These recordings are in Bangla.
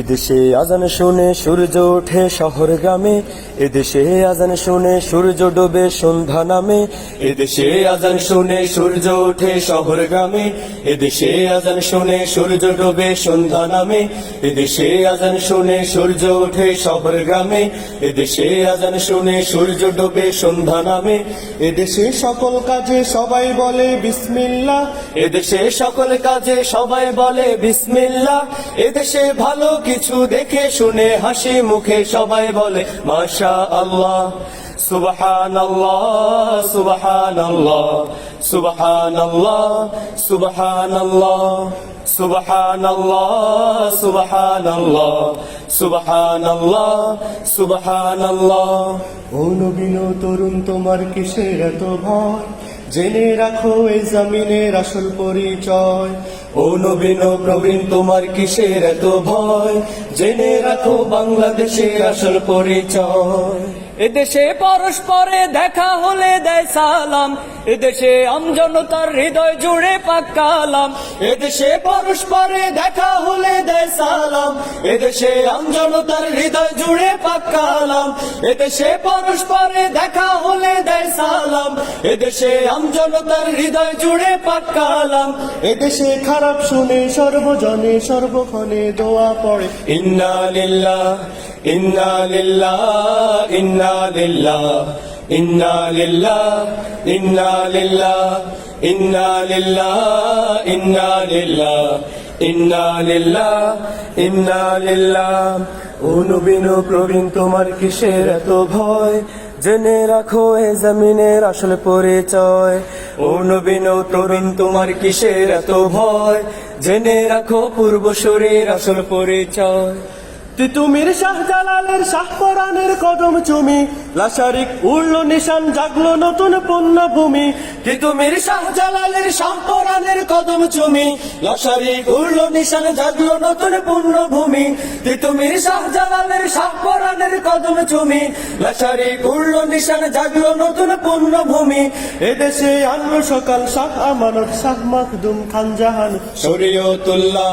এদেশে আজান শুনে সূর্য ওঠে শহর গ্রামে, এদেশে আজান শুনে সূর্য ডোবে সন্ধ্যা নামে, এদেশে আজান শুনে সূর্য ওঠে শহর গ্রামে, এদেশে আজান শুনে সূর্য ডোবে সন্ধ্যা নামে, এদেশে আজান শুনে সূর্য ওঠে শহর গ্রামে, এদেশে আজান শুনে সূর্য ডোবে সন্ধ্যা নামে, এদেশে সকল কাজে সবাই বলে বিসমিল্লাহ, এদেশে সকল কাজে সবাই বলে বিসমিল্লাহ, এদেশে ভালো কিছু দেখে শুনে হাসি মুখে সবাই বলে মাশা আল্লাহ সুবহান আল্লাহ সুবহান আল্লাহ সুবহান আল্লাহ সুবহান আল্লাহ সুবহান আল্লাহ সুবহান আল্লাহ সুবহান আল্লাহ সুবহান আল্লাহ ও নবীন তরুণ, তোমার কিসের এত ভয়? জেনে রাখো এই জমিনের আসল পরিচয়। ও নবীন প্রবীণ, তোমার কিসের এত ভয়? জেনে রাখো বাংলাদেশের আসল পরিচয়। এদেশে পরস্পরে দেখা হলে দেয় সালাম। এদেশে আমজনতার হৃদয় জুড়ে পাকালাম এদেশে পরস্পরে দেখা হলে দেয় সালাম। এদেশে আমজনতার হৃদয় জুড়ে পাকালাম এদেশে পরস্পরে দেখা হলে দেয় সালাম। এদেশে আমজনতার হৃদয় জুড়ে পাকালাম এদেশে খারাপ শুনে সর্বজনে সর্বক্ষণে দোয়া পড়ে। ইন্না লিল্লাহ ইন্না লিল্লাহ ইন্না লিল্লাহ ইন্না লিল্লাহ ইন্না লিল্লাহ ইন্না ইন্না লিল্লাহ ইন্না লিল্লাহ প্রবীণ, তোমার কিসের এত ভয়? জেনে রাখো এ জমিনের আসল পরিচয়। ও নবীন ও তরুণ তোমার কিসের এত ভয়? জেনে রাখো পূর্বসূরীর আসল পরিচয়। তিতুমির শাহজালালের শাহপরানের কদম চুমি। লাশারিক উড়ল নিশান, জাগলো নতুন পুণ্যভূমি। তিতুমির শাহজালালের শাহপরানের কদম চুমি। লাশারিক উড়ল নিশান, জাগলো নতুন পুণ্যভূমি। তিতুমির শাহজালালের শাহপরানের কদম চুমি। লাশারিক উড়ল নিশান, জাগলো নতুন পুণ্যভূমি। এদেশে আনলো সকাল শাহ আমানত, শাহ মাকদুম খান জাহান। শরীয়তুল্লাহ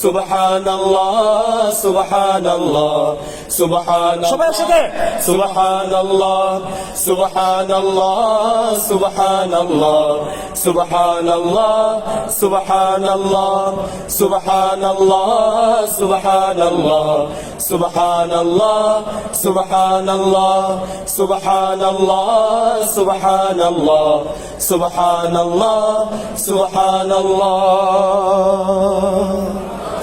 সুবহান আল্লাহ সুবহান আল্লাহ সুবহান সবাই একসাথে সুবহান আল্লাহ সুবহান আল্লাহ সুবহান আল্লাহ সুবহান আল্লাহ সুবহান আল্লাহ সুবহান আল্লাহ সুবহান